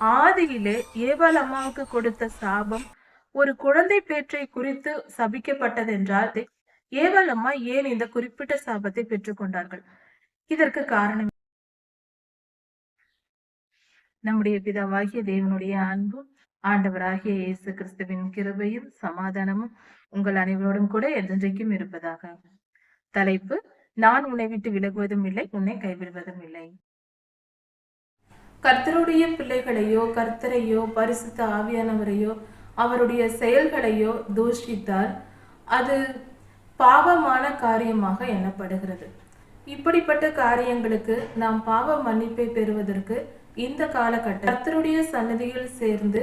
ஆதியிலே ஏவாள் அம்மாவுக்கு கொடுத்த சாபம் ஒரு குழந்தை பேற்றை குறித்து சபிக்கப்பட்டதென்றால் ஏவாள் அம்மா ஏன் இந்த குறிப்பிட்ட சாபத்தை பெற்றுக்கொண்டார்கள் இதற்கு காரணம் நம்முடைய பிதாவாகிய தேவனுடைய அன்பும் ஆண்டவராகிய இயேசு கிறிஸ்துவின் கிருபையும் சமாதானமும் உங்கள் அனைவரோடும் கூட என்றென்றைக்கும் இருப்பதாக. தலைப்பு நான் உன்னை விட்டு விலகுவதும் இல்லை உன்னை கைவிடுவதும் இல்லை. கர்த்தருடைய பிள்ளைகளையோ கர்த்தரையோ பரிசுத்த ஆவியானவரையோ அவருடைய செயல்களையோ தூஷித்தால் அது பாவமான காரியமாக எண்ணப்படுகிறது. இப்படிப்பட்ட காரியங்களுக்கு நாம் பாவ மன்னிப்பை பெறுவதற்கு இந்த காலகட்டம் கர்த்தருடைய சன்னதியில் சேர்ந்து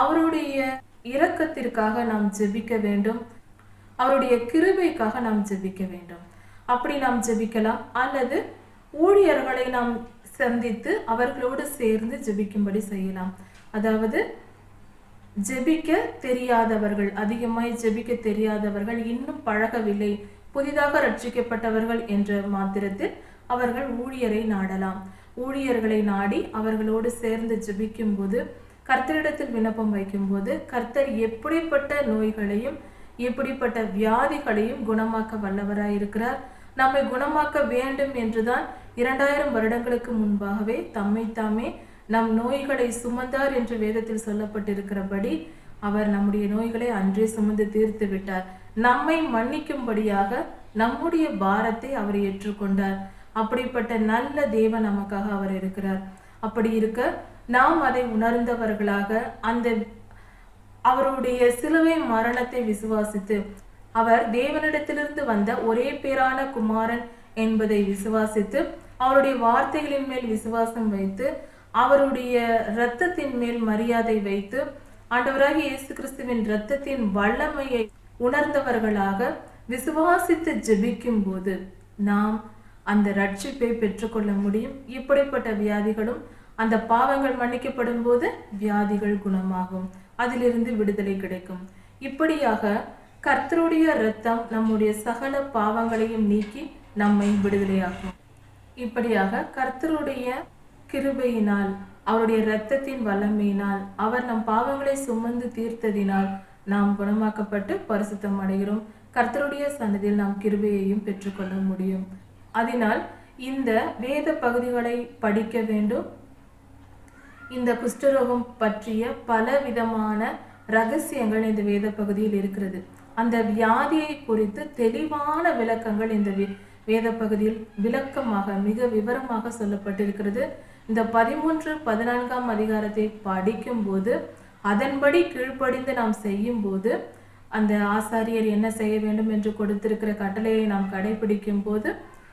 அவருடைய இரக்கத்திற்காக நாம் ஜெபிக்க வேண்டும். அவருடைய கிருபைக்காக நாம் ஜெபிக்க வேண்டும். அப்படி நாம் ஜெபிக்கலாம். அல்லது ஊழியர்களை நாம் சந்தித்து அவர்களோடு சேர்ந்து ஜெபிக்கும்படி செய்யலாம். அதாவது ஜெபிக்க தெரியாதவர்கள் அதிகமாய் ஜெபிக்க தெரியாதவர்கள் இன்னும் பழகவில்லை. புதிதாக ரட்சிக்கப்பட்டவர்கள் என்ற மாத்திரத்தில் அவர்கள் ஊழியரை நாடலாம். ஊழியர்களை நாடி அவர்களோடு சேர்ந்து ஜெபிக்கும் போது கர்த்தரிடத்தில் விண்ணப்பம் வைக்கும்போது கர்த்தர் எப்படிப்பட்ட நோய்களையும் எப்படிப்பட்ட வியாதிகளையும் குணமாக்க வல்லவராய் இருக்கிறார் நம்மை குணமாக்க வேண்டும் என்றுதான் இரண்டாயிரம் வருடங்களுக்கு முன்பாகவே தம்மை தாமே நம் நோய்களை சுமந்தார் என்று வேதத்தில் சொல்லப்பட்டிருக்கிறபடி அவர் நம்முடைய நோய்களை அன்றே சுமந்து தீர்த்து விட்டார். நம்மை மன்னிக்கும்படியாக நம்முடைய பாரத்தை அவர் ஏற்றுக்கொண்டார். அப்படிப்பட்ட நல்ல தேவன் நமக்காக அவர் இருக்கிறார். அப்படி இருக்க நாம் அதை உணர்ந்தவர்களாக அந்த அவருடைய சிலுவை மரணத்தை விசுவாசித்து அவர் தேவனிடத்திலிருந்து வந்த ஒரே பேரான குமாரன் என்பதை விசுவாசித்து அவருடைய வார்த்தைகளின் மேல் விசுவாசம் வைத்து அவருடைய இரத்தத்தின் மேல் மரியாதை வைத்து ஆண்டவராக இயேசு கிறிஸ்துவின் இரத்தத்தின் வல்லமையை உணர்ந்தவர்களாக விசுவாசித்து ஜெபிக்கும் போது நாம் அந்த ரட்சிப்பை பெற்றுக்கொள்ள முடியும். இப்படிப்பட்ட வியாதிகளும் அந்த பாவங்கள் மன்னிக்கப்படும் போது வியாதிகள் குணமாகும். அதிலிருந்து விடுதலை கிடைக்கும். இப்படியாக கர்த்தருடைய இரத்தம் நம்முடைய சகல பாவங்களையும் நீக்கி நம்மை விடுதலையாகும் இப்படியாக கர்த்தருடைய கிருபையினால் அவருடைய இரத்தத்தின் வல்லமையினால் அவர் நம் பாவங்களை சுமந்து தீர்த்ததினால் நாம் குணமாக்கப்பட்டு பரிசுத்தம் அடைகிறோம். கர்த்தருடைய சன்னதியில் நாம் கிருபையையும் பெற்றுக்கொள்ள முடியும். அதனால் இந்த வேத பகுதிகளை படிக்க வேண்டும். இந்த குஷ்டரோகம் பற்றிய பல விதமான ரகசியங்கள் இந்த வேத பகுதியில் இருக்கிறது. அந்த வியாதியை குறித்து தெளிவான விளக்கங்கள் இந்த வே- வேத பகுதியில் விளக்கமாக மிக விவரமாக சொல்லப்பட்டிருக்கிறது. இந்த பதிமூன்று பதினான்காம் அதிகாரத்தை படிக்கும்போது அதன்படி கீழ்ப்படிந்து நாம் செய்யும்போது அந்த ஆசாரியர் என்ன செய்ய வேண்டும் என்று கொடுத்திருக்கிற கட்டளையை நாம் கடைபிடிக்கும் போது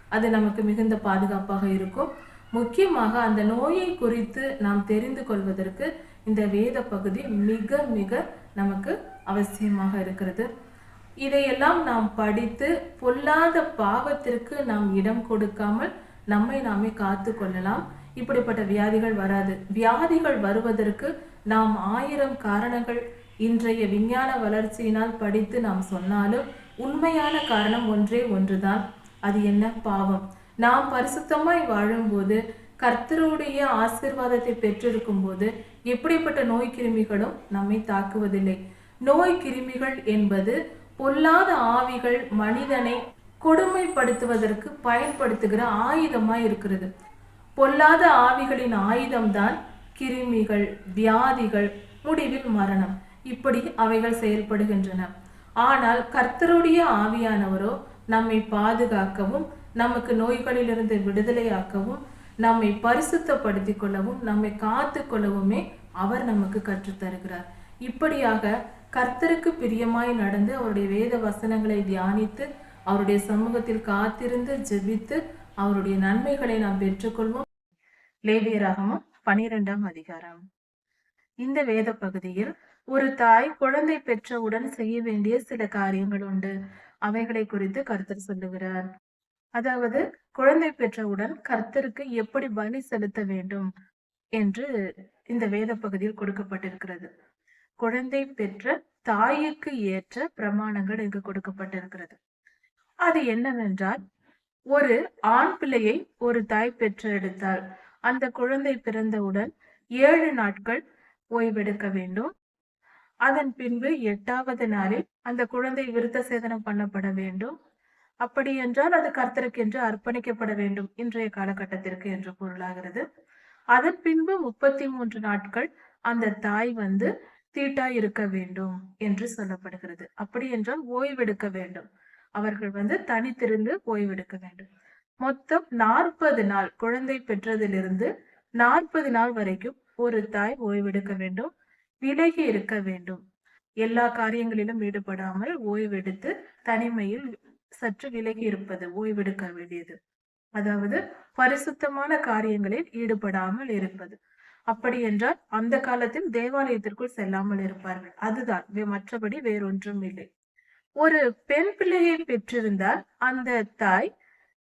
அது நமக்கு மிகுந்த பாதுகாப்பாக இருக்கும். முக்கியமாக அந்த நோயை குறித்து நாம் தெரிந்து கொள்வதற்கு இந்த வேத பகுதி மிக மிக நமக்கு அவசியமாக இருக்கிறது. இதையெல்லாம் நாம் படித்து பொல்லாத பாவத்திற்கு நாம் இடம் கொடுக்காமல் நம்மை நாமே காத்து கொள்ளலாம். இப்படிப்பட்ட வியாதிகள் வராது. வியாதிகள் வருவதற்கு நாம் ஆயிரம் காரணங்கள் இன்றைய விஞ்ஞான வளர்ச்சியினால் படித்து நாம் சொன்னாலும் உண்மையான காரணம் ஒன்றே ஒன்றுதான். அது என்ன? பாவம். நாம் பரிசுத்தமாய் வாழும்போது கர்த்தருடைய ஆசீர்வாதத்தை பெற்றிருக்கும் போது எப்படிப்பட்ட நோய் கிருமிகளும் நம்மை தாக்குவதில்லை. நோய் கிருமிகள் என்பது பொல்லாத ஆவிகள் மனிதனை கொடுமைப்படுத்துவதற்கு பயன்படுத்துகிற ஆயுதமா இருக்கிறது. பொல்லாத ஆவிகளின் ஆயுதம்தான் கிருமிகள் வியாதிகள் முடிவில் மரணம். இப்படி அவைகள் செயல்படுகின்றன. ஆனால் கர்த்தருடைய ஆவியானவரோ நம்மை பாதுகாக்கவும் நமக்கு நோய்களிலிருந்து விடுதலையாக்கவும் நம்மை பரிசுத்தப்படுத்திக் கொள்ளவும் நம்மை காத்து கொள்ளவுமே அவர் நமக்கு கற்றுத் தருகிறார் இப்படியாக கர்த்தருக்கு பிரியமாய் நடந்து அவருடைய வேத வசனங்களை தியானித்து அவருடைய சமூகத்தில் காத்திருந்து ஜெபித்து அவருடைய நன்மைகளை நாம் பெற்றுக்கொள்வோம். லேவியராகமும் பனிரெண்டாம் அதிகாரம். இந்த வேத பகுதியில் ஒரு தாய் குழந்தை பெற்றவுடன் செய்ய வேண்டிய சில காரியங்கள் உண்டு. அவைகளை குறித்து கர்த்தர் சொல்லுகிறார். அதாவது குழந்தை பெற்றவுடன் கர்த்தருக்கு எப்படி பலி செலுத்த வேண்டும் என்று இந்த வேத பகுதியில் கொடுக்கப்பட்டிருக்கிறது. குழந்தை பெற்ற தாய்க்கு ஏற்ற பிரமாணங்கள் இங்கு கொடுக்கப்பட்டிருக்கிறது. அது என்னவென்றால் ஒரு ஆண் பிள்ளையை ஒரு தாய் பெற்றெடுத்தால் அந்த குழந்தை பிறந்தவுடன் ஏழு நாட்கள் ஓய்வெடுக்க வேண்டும். அதன் பின்பு எட்டாவது நாளில் அந்த குழந்தை விருத்த சேதனம் பண்ணப்பட வேண்டும். அப்படி என்றால் அது கர்த்தருக்கு என்று அர்ப்பணிக்கப்பட வேண்டும் இன்றைய காலகட்டத்திற்கு என்று பொருளாகிறது. அதன் பின்பு முப்பத்தி மூன்று நாட்கள் அந்த தாய் வந்து தீட்டாய் இருக்க வேண்டும் என்று சொல்லப்படுகிறது. அப்படி என்றால் ஓய்வெடுக்க வேண்டும். அவர்கள் வந்து தனித்திருந்து ஓய்வெடுக்க வேண்டும். மொத்தம் நாற்பது நாள் குழந்தை பெற்றதிலிருந்து நாற்பது நாள் வரைக்கும் ஒரு தாய் ஓய்வெடுக்க வேண்டும். விலகி இருக்க வேண்டும். எல்லா காரியங்களிலும் ஈடுபடாமல் ஓய்வெடுத்து தனிமையில் சற்று விலகி இருப்பது ஓய்வெடுக்க வேண்டியது. அதாவது பரிசுத்தமான காரியங்களில் ஈடுபடாமல் இருப்பது. அப்படி என்றால் அந்த காலத்தில் தேவாலயத்திற்குள் செல்லாமல் இருப்பார்கள். அதுதான் மற்றபடி வேறொன்றும் இல்லை. ஒரு பெண் பிள்ளையை பெற்றிருந்தால் அந்த தாய்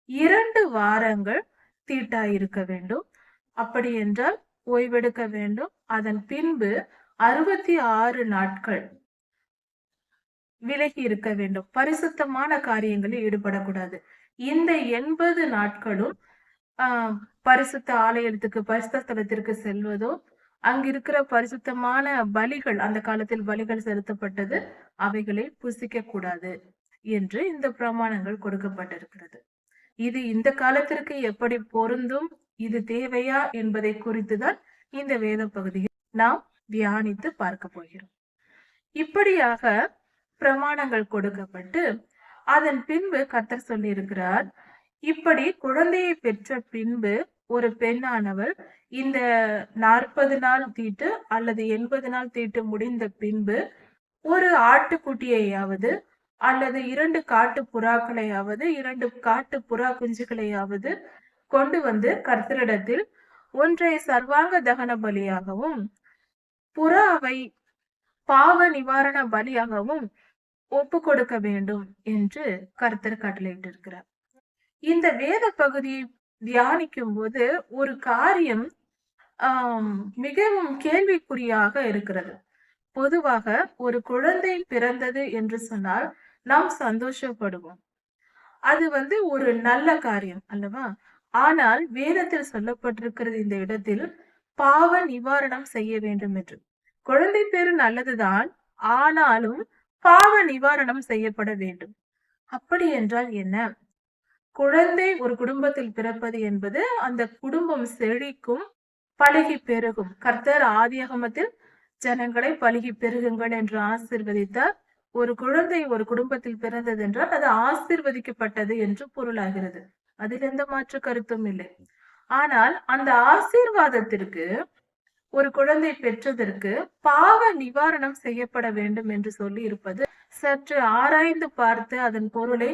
இரண்டு வாரங்கள் தீட்டாய் இருக்க வேண்டும். அப்படி என்றால் ஓய்வெடுக்க வேண்டும். அதன் பின்பு அறுபத்தி ஆறு நாட்கள் விலகி இருக்க வேண்டும். பரிசுத்தமான காரியங்களில் ஈடுபடக்கூடாது. இந்த எண்பது நாட்களும் ஆஹ் பரிசுத்த ஆலயத்துக்கு பரிசுத்த ஸ்தலத்திற்கு செல்வதோ அங்கிருக்கிற பரிசுத்தமான பலிகள் அந்த காலத்தில் பலிகள் செலுத்தப்பட்டது அவைகளை புசிக்க கூடாது என்று இந்த பிரமாணங்கள் கொடுக்கப்பட்டிருக்கிறது. இது இந்த காலத்திற்கு எப்படி பொருந்தும்? இது தேவையா என்பதை குறித்துதான் இந்த வேத பகுதியில் நாம் தியானித்து பார்க்க போகிறோம். இப்படியாக பிரமாணங்கள் கொடுக்கப்பட்டு அதன் பின்பு கர்த்தர் சொல்லியிருக்கிறார் இருக்கிறார் இப்படி குழந்தையை பெற்ற பின்பு ஒரு பெண்ணானவள் இந்த நாற்பது நாள் தீட்டு அல்லது எண்பது நாள் தீட்டு முடிந்த பின்பு ஒரு ஆட்டுக்குட்டியையாவது அல்லது இரண்டு காட்டு புறாக்களையாவது இரண்டு காட்டு புறா குஞ்சுகளையாவது கொண்டு வந்து கர்த்தரிடத்தில் ஒன்றை சர்வாங்க தகன பலியாகவும் புறாவை பாவ நிவாரண பலியாகவும் ஒப்பு கொடுக்க வேண்டும் என்று கர்த்தர் கட்டளையிட்டிருக்கிறார். இந்த வேத பகுதியை தியானிக்கும் போது ஒரு காரியம் மிகவும் கேள்விக்குறியாக இருக்கிறது. பொதுவாக ஒரு குழந்தை பிறந்தது என்று சொன்னால் நாம் சந்தோஷப்படுவோம். அது வந்து ஒரு நல்ல காரியம் அல்லவா? ஆனால் வேதத்தில் சொல்லப்பட்டிருக்கிறது இந்த இடத்தில் பாவ நிவாரணம் செய்ய வேண்டும் என்று. குழந்தை பேரு நல்லதுதான் ஆனாலும் பாவ நிவாரணம் செய்யப்பட வேண்டும். அப்படி என்றால் என்ன? குழந்தை ஒரு குடும்பத்தில் பிறப்பது என்பது அந்த குடும்பம் செழிக்கும் பழகி பெருகும். கர்த்தர் ஆதியகமத்தில் ஜனங்களை பழகி பெருகுங்கள் என்று ஆசிர்வதித்தார் ஒரு குழந்தை ஒரு குடும்பத்தில் பிறந்தது என்றால் அது ஆசிர்வதிக்கப்பட்டது என்று பொருளாகிறது. அதில் எந்த மாற்று கருத்தும் இல்லை. ஆனால் அந்த ஆசீர்வாதத்திற்கு ஒரு குழந்தை பெற்றதற்கு பாவ நிவாரணம் செய்யப்பட வேண்டும் என்று சொல்லி இருப்பது சற்று ஆராய்ந்து பார்த்து அதன் பொருளை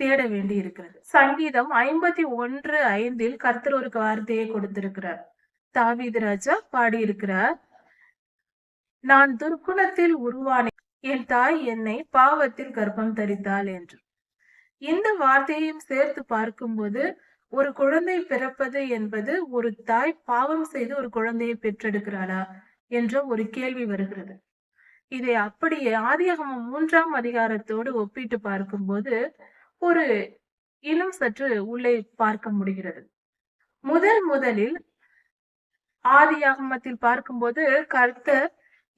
தேட வேண்டி இருக்கிறது. சங்கீதம் ஐம்பத்தி ஒன்று ஐந்தில் கர்த்தர் ஒரு வார்த்தையை கொடுத்திருக்கிறார். தாவீது ராஜா பாடியிருக்கிறார் நான் துர்க்குணத்தில் உருவானேன் என் தாய் என்னை பாவத்தில் கர்ப்பம் தரித்தாள் என்று. இந்த வார்த்தையையும் சேர்த்து பார்க்கும்போது ஒரு குழந்தை பிறப்பது என்பது ஒரு தாய் பாவம் செய்து ஒரு குழந்தையை பெற்றெடுக்கிறாளா என்ற ஒரு கேள்வி வருகிறது. இதை அப்படியே ஆதியாகமம் மூன்றாம் அதிகாரத்தோடு ஒப்பிட்டு பார்க்கும்போது ஒரு இன்னும் சற்று உள்ளே பார்க்க முடிகிறது. முதல் முதலில் ஆதியாகமத்தில் பார்க்கும்போது கர்த்தர்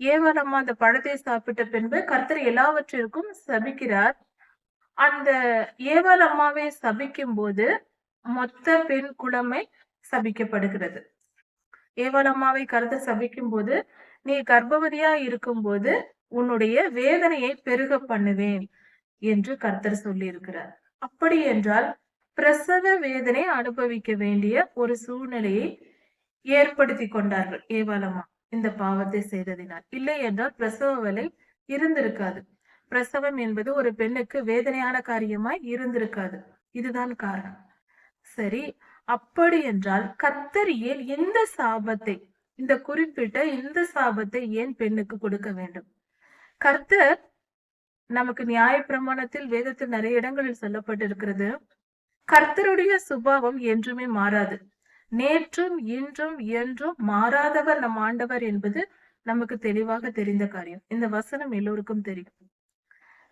ஏவலம்மா அந்த பழத்தை சாப்பிட்ட பின்பு கர்த்தர் எல்லாவற்றிற்கும் சபிக்கிறார். அந்த ஏவலம்மாவை சபிக்கும் போது மொத்த பெண் குலமை சபிக்கப்படுகிறது. ஏவலம்மாவை கருத்து சபிக்கும் போது நீ கர்ப்பவதியா இருக்கும்போது உன்னுடைய வேதனையை பெருக பண்ணுவேன். என்று கர்த்தர் சொல்லி இருக்கிறார் அப்படி என்றால் பிரசவ வேதனை அனுபவிக்க வேண்டிய ஒரு சூழ்நிலையை ஏற்படுத்தி கொண்டார்கள் ஏவலமா இந்த பாவத்தை செய்ததினால். இல்லை என்றால் பிரசவ வலை இருந்திருக்காது. பிரசவம் என்பது ஒரு பெண்ணுக்கு வேதனையான காரியமாய் இருந்திருக்காது. இதுதான் காரணம். சரி அப்படி என்றால் கத்தர் ஏன் இந்த சாபத்தை இந்த குறிப்பிட்ட இந்த சாபத்தை ஏன் பெண்ணுக்கு கொடுக்க வேண்டும்? கர்த்தர் நமக்கு நியாய பிரமாணத்தில் வேதத்தில் நிறைய இடங்களில் சொல்லப்பட்டிருக்கிறது. கர்த்தருடைய சுபாவம் என்றுமே மாறாது. நேற்றும் இன்றும் என்றும் மாறாதவர் நம் ஆண்டவர் என்பது நமக்கு தெளிவாக தெரிந்த காரியம். இந்த வசனம் எல்லோருக்கும் தெரியும்.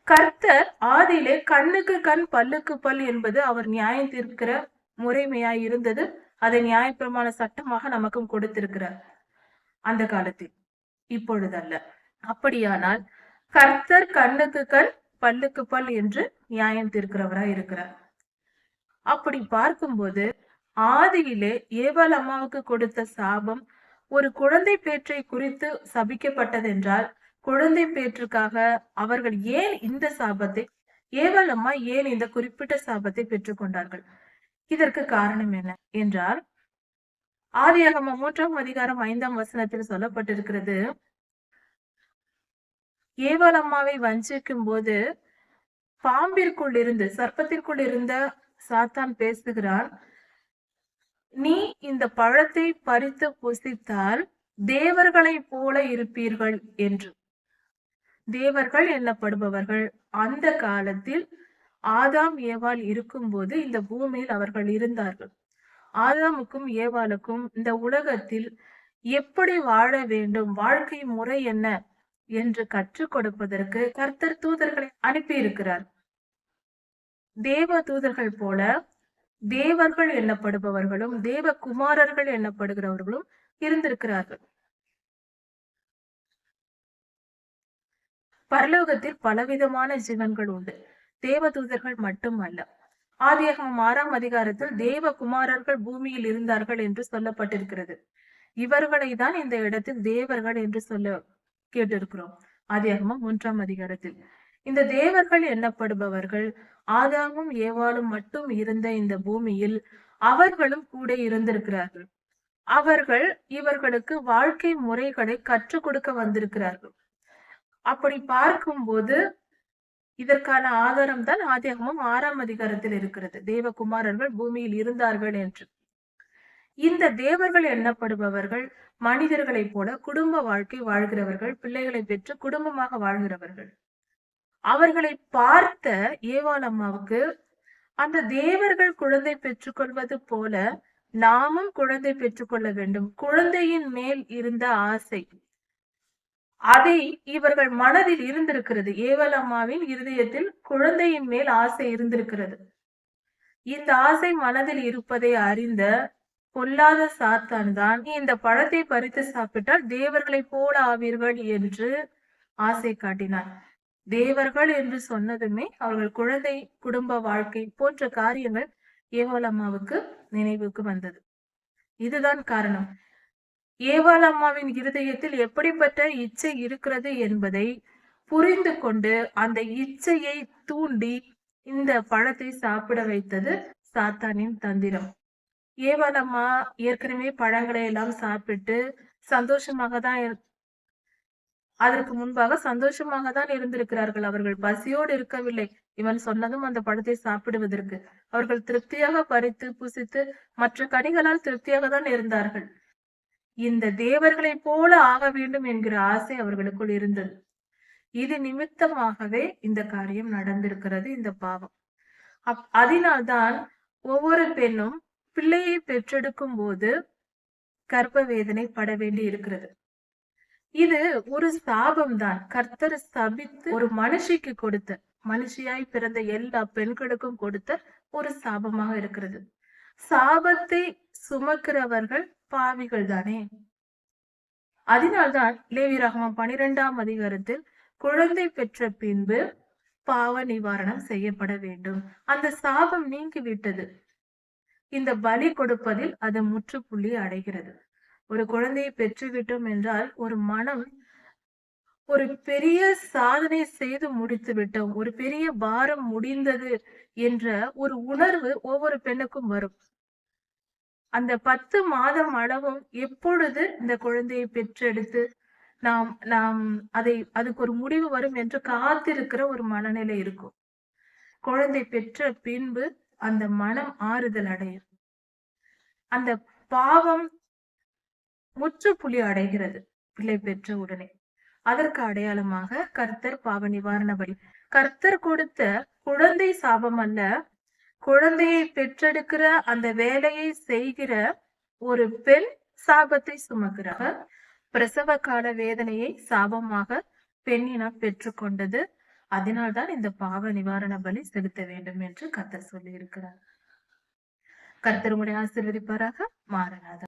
கர்த்தர் ஆதியிலே கண்ணுக்கு கண் பல்லுக்கு பல் என்பது அவர் நியாயம் தீர்க்கிற முறைமையாய் இருந்தது. அதை நியாயப்பிரமாண சட்டமாக நமக்கும் கொடுத்திருக்கிறார். அந்த காலத்தில். இப்பொழுதல்ல. அப்படியானால் கர்த்தர் கண்ணுக்கு கண் பல்லுக்கு பல் என்று நியாயம் தீர்க்கிறவரா இருக்கிறார். அப்படி பார்க்கும்போது ஆதியிலே ஏவாள் அம்மாவுக்கு கொடுத்த சாபம் ஒரு குழந்தை பேற்றை குறித்து சபிக்கப்பட்டதென்றால் குழந்தை பேற்றுக்காக அவர்கள் ஏன் இந்த சாபத்தை ஏவாள் அம்மா ஏன் இந்த குறிப்பிட்ட சாபத்தை பெற்றுக்கொண்டார்கள்? இதற்கு காரணம் என்ன என்றால் ஆதியாகம மூன்றாம் அதிகாரம் ஐந்தாம் வசனத்தில் சொல்லப்பட்டிருக்கிறது ஏவலம்மாவை வஞ்சிக்கும் போது பாம்பிற்குள் இருந்து சர்ப்பத்திற்குள் இருந்த சாத்தான் பேசுகிறான் நீ இந்த பழத்தை பறித்து புசித்தால் தேவர்களைப் போல இருப்பீர்கள் என்று. தேவர்கள் எண்ணப்படுபவர்கள். அந்த காலத்தில் ஆதாம் ஏவாள் இருக்கும்போது இந்த பூமியில் அவர்கள் இருந்தார்கள். ஆதாமுக்கும் ஏவாளுக்கும் இந்த உலகத்தில் எப்படி வாழ வேண்டும்? வாழ்க்கை முறை என்ன? என்று கற்றுக் கொடுப்பதற்கு கர்த்தர் தூதர்களை அனுப்பியிருக்கிறார். தேவ தூதர்கள் போல தேவர்கள் எண்ணப்படுபவர்களும் தேவ குமாரர்கள் எண்ணப்படுகிறவர்களும் இருந்திருக்கிறார்கள். பரலோகத்தில் பலவிதமான ஜீவன்கள் உண்டு. தேவ தூதர்கள் மட்டுமல்ல. ஆதியகம் ஆறாம் அதிகாரத்தில் தேவ குமாரர்கள் பூமியில் இருந்தார்கள் என்று சொல்லப்பட்டிருக்கிறது. இவர்களை தான் இந்த இடத்தில் தேவர்கள் என்று சொல்ல கேட்டிருக்கிறோம். ஆதியாகமம் மூன்றாம் அதிகாரத்தில். இந்த தேவர்கள் எண்ணப்படுபவர்கள் ஆதாமும் ஏவாளும் மட்டும் இருந்த இந்த பூமியில் அவர்களும் கூட இருந்திருக்கிறார்கள். அவர்கள் இவர்களுக்கு வாழ்க்கை முறைகளை கற்றுக் கொடுக்க வந்திருக்கிறார்கள். அப்படி பார்க்கும்போது இதற்கான ஆதாரம் தான் ஆதியாகமம் ஆறாம் அதிகாரத்தில் இருக்கிறது. தேவகுமாரர்கள் பூமியில் இருந்தார்கள் என்று. இந்த தேவர்கள் எண்ணப்படுபவர்கள் மனிதர்களைப் போல குடும்ப வாழ்க்கை வாழ்கிறவர்கள் பிள்ளைகளை பெற்று குடும்பமாக வாழ்கிறவர்கள். அவர்களை பார்த்த ஏவாள் அம்மாவுக்கு அந்த தேவர்கள் குழந்தை பெற்றுக்கொள்வது போல நாமும் குழந்தை பெற்றுக்கொள்ள வேண்டும். குழந்தையின் மேல் இருந்த ஆசை. அதை இவர்கள் மனதில் இருந்திருக்கிறது. ஏவல் அம்மாவின் இருதயத்தில் குழந்தையின் மேல் ஆசை இருந்திருக்கிறது. இந்த ஆசை மனதில் இருப்பதை அறிந்த பொல்லாத சாத்தான் தான். நீ இந்த பழத்தை பறித்து சாப்பிட்டால் தேவர்களை போல ஆவீர்கள் என்று ஆசை காட்டினார். தேவர்கள் என்று சொன்னதுமே அவர்கள் குழந்தை குடும்ப வாழ்க்கை போன்ற காரியங்கள் ஏவாள் அம்மாவுக்கு நினைவுக்கு வந்தது. இதுதான் காரணம். ஏவாலம்மாவின் இருதயத்தில் எப்படிப்பட்ட இச்சை இருக்கிறது என்பதை புரிந்து கொண்டு அந்த இச்சையை தூண்டி இந்த பழத்தை சாப்பிட வைத்தது சாத்தானின் தந்திரம். ஏவாள் ஏற்கனவே பழங்களை எல்லாம் சாப்பிட்டு சந்தோஷமாக தான் அதற்கு முன்பாக சந்தோஷமாக தான் இருந்திருக்கிறார்கள் அவர்கள். பசியோடு இருக்கவில்லை. இவன் சொன்னதும் அந்த பழத்தை சாப்பிடுவதற்கு. அவர்கள் திருப்தியாக பறித்து புசித்து மற்ற கனிகளால் திருப்தியாக தான் இருந்தார்கள். இந்த தேவர்களை போல ஆக வேண்டும் என்கிற ஆசை அவர்களுக்குள் இருந்தது. இது நிமித்தமாகவே இந்த காரியம் நடந்திருக்கிறது இந்த பாவம். அப் அதனால்தான் ஒவ்வொரு பெண்ணும் பிள்ளையை பெற்றெடுக்கும் போது கர்ப்ப வேதனை பட வேண்டி இருக்கிறது. இது ஒரு சாபம் தான் கர்த்தர் சபித்து ஒரு மனுஷிக்கு கொடுத்த மனுஷியாய் பிறந்த எல்லா பெண்களுக்கும் கொடுத்த ஒரு சாபமாக இருக்கிறது. சாபத்தை சுமக்கிறவர்கள் பாவிகள் தானே. அதனால்தான் லேவி ரகமம் பனிரெண்டாம் அதிகாரத்தில் குழந்தை பெற்ற பின்பு பாவ நிவாரணம் செய்யப்பட வேண்டும். அந்த சாபம் நீங்கி விட்டது இந்த பலி கொடுப்பதில் அது முற்றுப்புள்ளி அடைகிறது. ஒரு குழந்தையை பெற்றுவிட்டோம் என்றால் ஒரு மனம் ஒரு பெரிய சாதனை செய்து முடித்து விட்டோம். ஒரு பெரிய பாரம் முடிந்தது என்ற ஒரு உணர்வு ஒவ்வொரு பெண்ணுக்கும் வரும். அந்த பத்து மாதம் அளவும் எப்பொழுது இந்த குழந்தையை பெற்றெடுத்து நாம் நாம் அதை அதுக்கு ஒரு முடிவு வரும் என்று காத்திருக்கிற ஒரு மனநிலை இருக்கும். குழந்தை பெற்ற பின்பு அந்த மனம் ஆறுதல் அடையும். அந்த பாவம் முற்றுப்புள்ளி அடைகிறது பிள்ளை பெற்ற உடனே. அதற்கு அடையாளமாக கர்த்தர் பாவ நிவாரண பலி. கர்த்தர் கொடுத்த குழந்தை சாபம் அல்ல குழந்தையை பெற்றெடுக்கிற அந்த வேலையை செய்கிற ஒரு பெண் சாபத்தை சுமக்கிறார். பிரசவ கால வேதனையை சாபமாக பெண்ணினம் பெற்றுக்கொண்டது. அதனால்தான் இந்த பாவ நிவாரண பலி செலுத்த வேண்டும் என்று கர்த்தர் சொல்லி இருக்கிறார் கர்த்தர் உங்களை ஆசீர்வதிப்பாராக மாறனாத